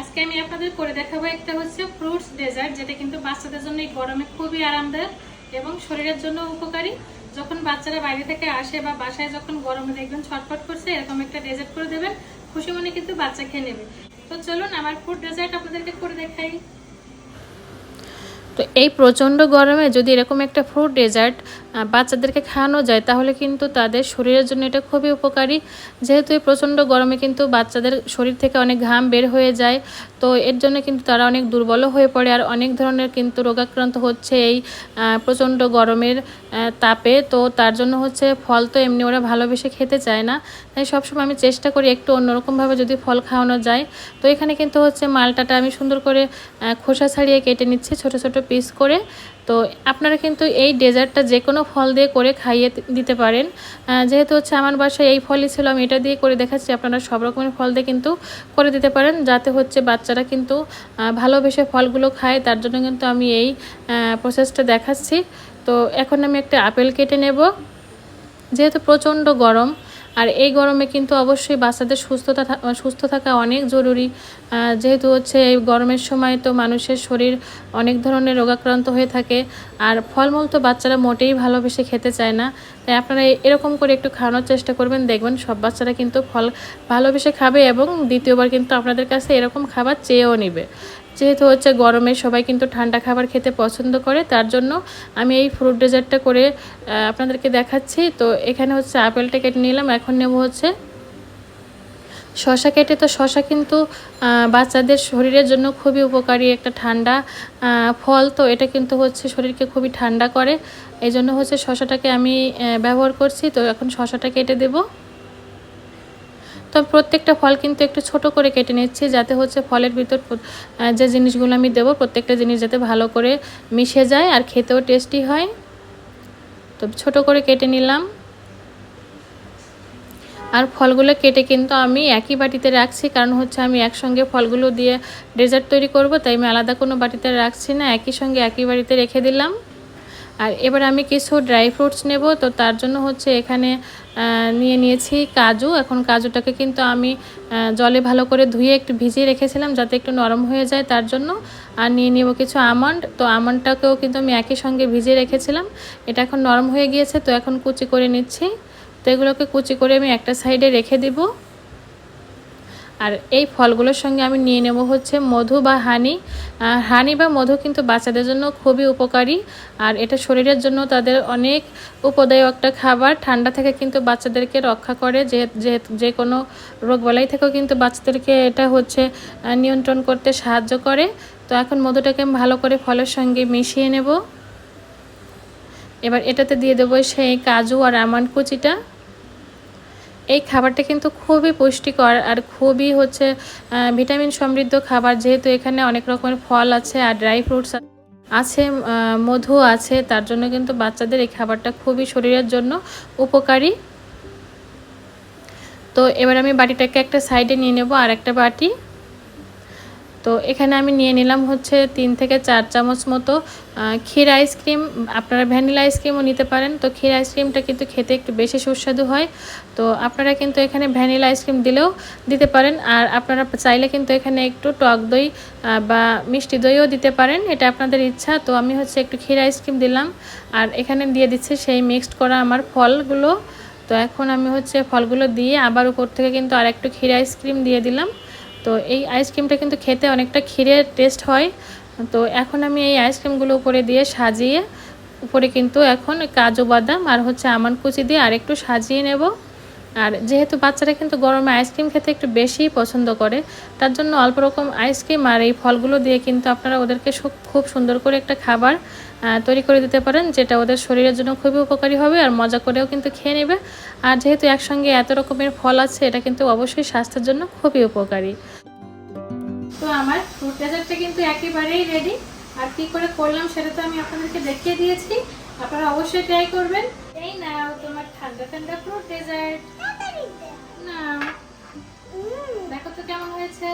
আজকে আমি আপনাদের করে দেখাবো একটা হচ্ছে ফ্রুটস ডেজার্ট, যেটা কিন্তু বাচ্চাদের জন্য এই গরমে খুবই আরামদায়ক এবং শরীরের জন্য উপকারী। যখন বাচ্চারা বাইরে থেকে আসে বা বাসায় যখন গরমে দেখবেন ছটফট করছে, এরকম একটা ডেজার্ট করে দেবেন, খুশি মনে কিন্তু বাচ্চা খেয়ে নেবে। তো চলুন আমার ফ্রুট ডেজার্ট আপনাদেরকে করে দেখাই। তো এই প্রচণ্ড গরমে যদি এরকম একটা ফ্রুট ডেজার্ট বাচ্চাদেরকে খাওয়ানো যায়, তাহলে কিন্তু তাদের শরীরের জন্য এটা খুবই উপকারী। যেহেতু এই প্রচণ্ড গরমে কিন্তু বাচ্চাদের শরীর থেকে অনেক ঘাম বের হয়ে যায়, তো এর জন্য কিন্তু তারা অনেক দুর্বলও হয়ে পড়ে। আর অনেক ধরনের কিন্তু রোগাক্রান্ত হচ্ছে এই প্রচণ্ড গরমের তাপে। তো তার জন্য হচ্ছে ফল তো এমনি ওরা ভালোবেসে খেতে চায় না। তাই সবসময় আমি চেষ্টা করি একটু অন্যরকমভাবে যদি ফল খাওয়ানো যায়। তো এখানে কিন্তু হচ্ছে মালটাটা আমি সুন্দর করে খোসা ছাড়িয়ে কেটে নিচ্ছি। ছোট ছোট পিস করে, তো আপনারা কিন্তু এই ডেজার্টটা যে কোনো ফল দিয়ে করে খাইয়ে দিতে পারেন। যেহেতু হচ্ছে আমার বাসায় এই ফলই ছিল, আমি এটা দিয়ে করে দেখাচ্ছি, আপনারা সব রকমের ফল দিয়ে কিন্তু করে দিতে পারেন, যাতে হচ্ছে বাচ্চারা কিন্তু ভালোবেসে ফলগুলো খায়, তার জন্য কিন্তু আমি এই প্রসেসটা দেখাচ্ছি। তো এখন আমি একটা আপেল কেটে নেব। যেহেতু প্রচণ্ড গরম আর এই গরমে কিন্তু অবশ্যই বাচ্চাদের সুস্থতা সুস্থ থাকা অনেক জরুরি। যেহেতু হচ্ছে এই গরমের সময় তো মানুষের শরীর অনেক ধরনের রোগাক্রান্ত হয়ে থাকে। আর ফলমূল তো বাচ্চারা মোটেই ভালোবেসে খেতে চায় না। তাই আপনারা এরকম করে একটু খাওয়ানোর চেষ্টা করবেন। দেখবেন সব বাচ্চারা কিন্তু ফল ভালোবেসে খাবে এবং দ্বিতীয়বার কিন্তু আপনাদের কাছে এরকম খাবার চেয়েও নিবে। যেহেতু হচ্ছে গরমে সবাই কিন্তু ঠান্ডা খাবার খেতে পছন্দ করে, তার জন্য আমি এই ফ্রুট ডেজার্টটা করে আপনাদেরকে দেখাচ্ছি। তো এখানে হচ্ছে আপেলটা কেটে নিলাম, এখন নেব হচ্ছে শশা কেটে। তো শশা কিন্তু বাচ্চাদের শরীরের জন্য খুবই উপকারী একটা ঠান্ডা ফল। তো এটা কিন্তু হচ্ছে শরীরকে খুবই ঠান্ডা করে। এই জন্য হচ্ছে শশাটাকে আমি ব্যবহার করছি। তো এখন শশাটা কেটে দেবো। তো প্রত্যেকটা ফল কিন্তু একটু ছোট করে কেটে নিচ্ছি, যাতে হচ্ছে ফলের ভিতর যে জিনিসগুলো আমি দেবো, প্রত্যেকটা জিনিস যাতে ভালো করে মিশে যায় আর খেতেও টেস্টি হয়। তো ছোট করে কেটে নিলাম। আর ফলগুলো কেটে কিন্তু আমি একই বাটিতে রাখছি, কারণ হচ্ছে আমি একসঙ্গে ফলগুলো দিয়ে ডেজার্ট তৈরি করব, তাই আমি আলাদা কোনো বাটিতে রাখছি না, একই সঙ্গে একই বাড়িতে রেখে দিলাম। আর এবার আমি কিছু ড্রাই ফ্রুটস নেব, তো তার জন্য হচ্ছে এখানে নিয়ে নিয়েছি কাজু। এখন কাজুটাকে কিন্তু আমি জলে ভালো করে ধুয়ে একটু ভিজিয়ে রেখেছিলাম যাতে একটু নরম হয়ে যায় তার জন্য। আর নিয়ে নেব কিছু আমন্ড। তো আমন্ডটাকেও কিন্তু আমি একই সঙ্গে ভিজিয়ে রেখেছিলাম। এটা এখন নরম হয়ে গিয়েছে, তো এখন কুচি করে নিচ্ছি। তো এগুলোকে কুচি করে আমি একটা সাইডে রেখে দিব। আর এই ফলগুলোর সঙ্গে আমি নিয়ে নেব হচ্ছে মধু বা হানি। হানি বা মধু কিন্তু বাচ্চাদের জন্য খুবই উপকারী। আর এটা শরীরের জন্য তাদের অনেক উপদায়ক একটা খাবার। ঠান্ডা থেকে কিন্তু বাচ্চাদেরকে রক্ষা করে। যে যে কোনো রোগবালাই থেকেও কিন্তু বাচ্চাদেরকে এটা হচ্ছে নিয়ন্ত্রণ করতে সাহায্য করে। তো এখন মধুটাকে আমি ভালো করে ফলের সঙ্গে মিশিয়ে নেব। এবার এটাতে দিয়ে দেবো সেই কাজু আর আমন্ড কুচিটা। এই খাবারটা কিন্তু খুবই পুষ্টিকর আর খুবই হচ্ছে ভিটামিন সমৃদ্ধ খাবার। যেহেতু এখানে অনেক রকমের ফল আছে আর ড্রাই ফ্রুটস আছে মধু আছে, তার জন্য কিন্তু বাচ্চাদের এই খাবারটা খুবই শরীরের জন্য উপকারী। তো এবার আমি বাটিটাকে একটা সাইডে নিয়ে নেব আর একটা বাটি। তো এখানে আমি নিয়ে নিলাম হচ্ছে তিন থেকে চার চামচ মতো ক্ষীর আইসক্রিম আপনারা ভ্যানিলা আইসক্রিমও নিতে পারেন। তো ক্ষীর আইসক্রিমটা কিন্তু খেতে একটু বেশি সুস্বাদু হয়। তো আপনারা কিন্তু এখানে ভ্যানিলা আইসক্রিম দিলেও দিতে পারেন। আর আপনারা চাইলে কিন্তু এখানে একটু টক দই বা মিষ্টি দইও দিতে পারেন। এটা আপনাদের ইচ্ছা। তো আমি হচ্ছে একটু ক্ষীর আইসক্রিম দিলাম। আর এখানে দিয়ে দিচ্ছে সেই মিক্সড করা আমার ফলগুলো। তো এখন আমি হচ্ছে ফলগুলো দিয়ে আবার উপর থেকে কিন্তু আর একটু ক্ষীর আইসক্রিম দিয়ে দিলাম। তো এই আইসক্রিমটা কিন্তু খেতে অনেকটা ক্ষীরের টেস্ট হয়। তো এখন আমি এই আইসক্রিমগুলো উপরে দিয়ে সাজিয়ে, উপরে কিন্তু এখন কাজু বাদাম আর হচ্ছে আমন কুচি দিয়ে আরেকটু সাজিয়ে নেব। আর যেহেতু বাচ্চারা কিন্তু গরমে আইসক্রিম খেতে একটু বেশি পছন্দ করে, তার জন্য অল্প রকম আইসক্রিম আর এই ফলগুলো দিয়ে কিন্তু আপনারা ওদেরকে খুব সুন্দর করে একটা খাবার তৈরি করে দিতে পারেন, যেটা ওদের শরীরের জন্য খুবই উপকারী হবে আর মজা করেও কিন্তু খেয়ে নেবে। আর যেহেতু একসঙ্গে এত রকমের ফল আছে, এটা কিন্তু অবশ্যই স্বাস্থ্যের জন্য খুবই উপকারী। তো আমার ফ্রুট ডেজার্টটা কিন্তু একেবারেই রেডি আর কি করে করলাম সেটা তো আমি আপনাদেরকে দেখিয়ে দিয়েছি। আপনারা অবশ্যই ট্রাই করবেন। নাও তোমার ঠান্ডা ঠান্ডা ফ্রুট ডেজার্ট না দেখো তো কেমন হয়েছে।